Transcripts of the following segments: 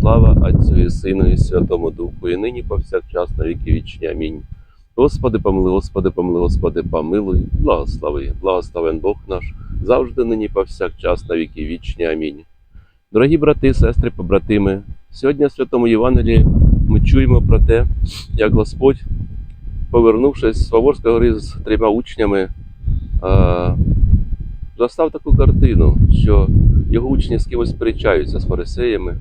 Слава Отцю і Сину і Святому Духу, і нині повсякчас на віки вічні. Амінь. Господи, помилуй, Господи, помилуй, Господи, помилуй, благослови, благословен Бог наш, завжди нині повсякчас на віки вічні. Амінь. Дорогі брати, сестри, побратими, сьогодні в Святому Євангелії ми чуємо про те, як Господь, повернувшись з Фаворської гори з трьома учнями, застав таку картину, що його учні з кимось сперечаються з фарисеями.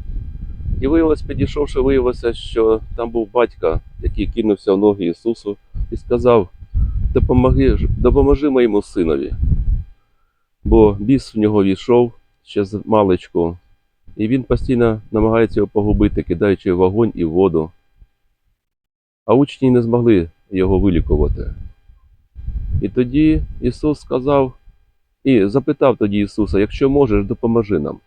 І виявилось, підійшовши, виявилося, що там був батько, який кинувся в ноги Ісусу і сказав: допомоги, ж- допоможи моєму синові. Бо біс в нього війшов ще з маличку, і він постійно намагається його погубити, кидаючи вогонь і воду. А учні не змогли його вилікувати. І тоді Ісус сказав і запитав тоді Ісуса, якщо можеш, допоможи нам.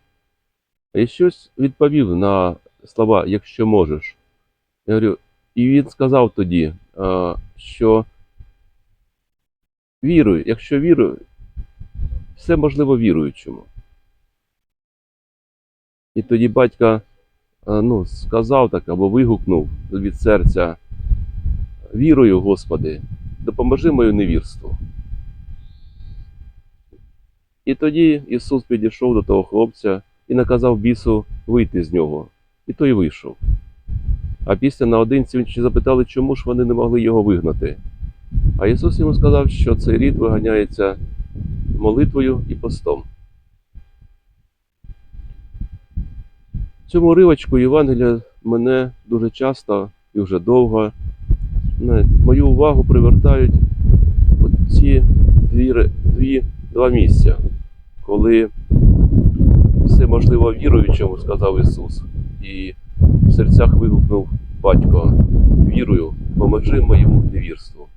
А Ісус відповів на слова, якщо можеш. Я говорю, і він сказав тоді, що віруй, якщо вірую, все можливо віруючому. І тоді батько а, ну, сказав так або вигукнув від серця: Вірую, Господи, допоможи мою невірству. І тоді Ісус підійшов до того хлопця і наказав бісу вийти з нього. І той вийшов. А після наодинці ще запитали, чому ж вони не могли його вигнати. А Ісус йому сказав, що цей рід виганяється молитвою і постом. Цьому ривочку Євангелія мене дуже часто і вже довго мою увагу привертають ці дві, дві, два місця, коли все можливо віруючому, сказав Ісус, і в серцях вигукнув батько, вірую, поможи моєму невірству.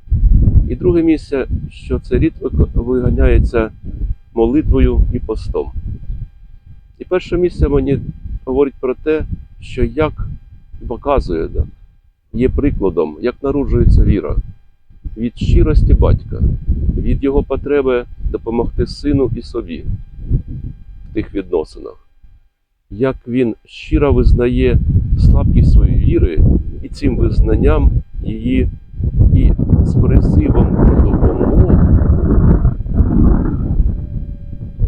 І друге місце, що цей рід виганяється молитвою і постом. І перше місце мені говорить про те, що як показує, є прикладом, як народжується віра від щирості батька, від його потреби допомогти сину і собі в тих відносинах, як він щиро визнає слабкість своєї віри і цим визнанням її і з призивом про допомогу,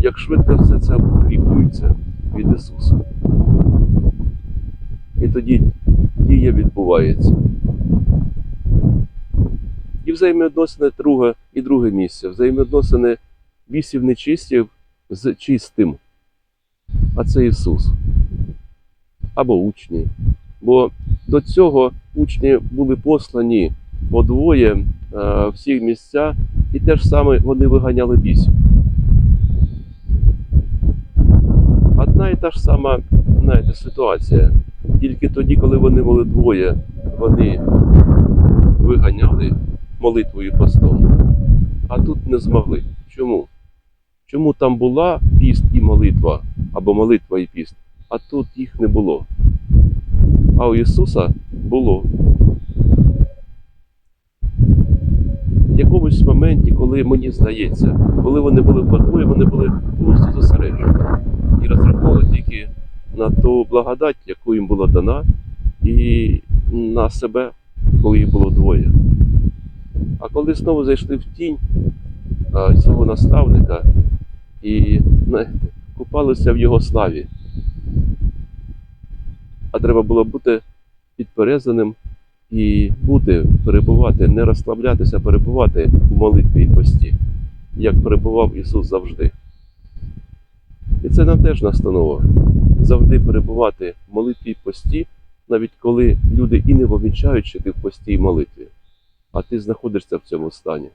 як швидко все це укріплюється від Ісуса. І тоді дія відбувається. І взаємовідносини друге і друге місце. Взаємовідносини бісів нечистів з чистим. А це Ісус. Або учні. Бо до цього учні були послані по двоє е, в всі місця, і те ж саме вони виганяли бісів. Одна і та ж сама знаєте, ситуація. Тільки тоді, коли вони були двоє, вони виганяли молитвою постом, а тут не змогли. Чому? Чому там була піст і молитва, або молитва і піст, а тут їх не було. А у Ісуса було. В якомусь моменті, коли мені здається, коли вони були подвоє, вони були повністю зосереджені і розраховували тільки на ту благодать, яку їм була дана, і на себе, коли їх було двоє. А коли знову зайшли в тінь а, цього наставника і купалися в його славі, а треба було бути підперезаним і бути, перебувати, не розслаблятися, перебувати в молитві і пості, як перебував Ісус завжди. І це нам теж настанова. Завжди перебувати в молитві і пості, навіть коли люди і не помічають, що ти в пості молитві, а ти знаходишся в цьому стані.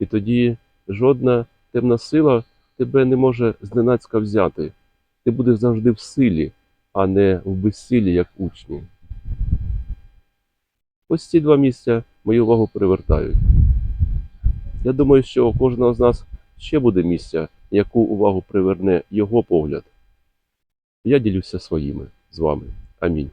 І тоді жодна темна сила тебе не може зненацька взяти. Ти будеш завжди в силі, а не в безсилі, як учні. ось ці два місця мою увагу привертають. Я думаю, що у кожного з нас ще буде місця, яку увагу приверне його погляд. Я ділюся своїми з вами. Амінь.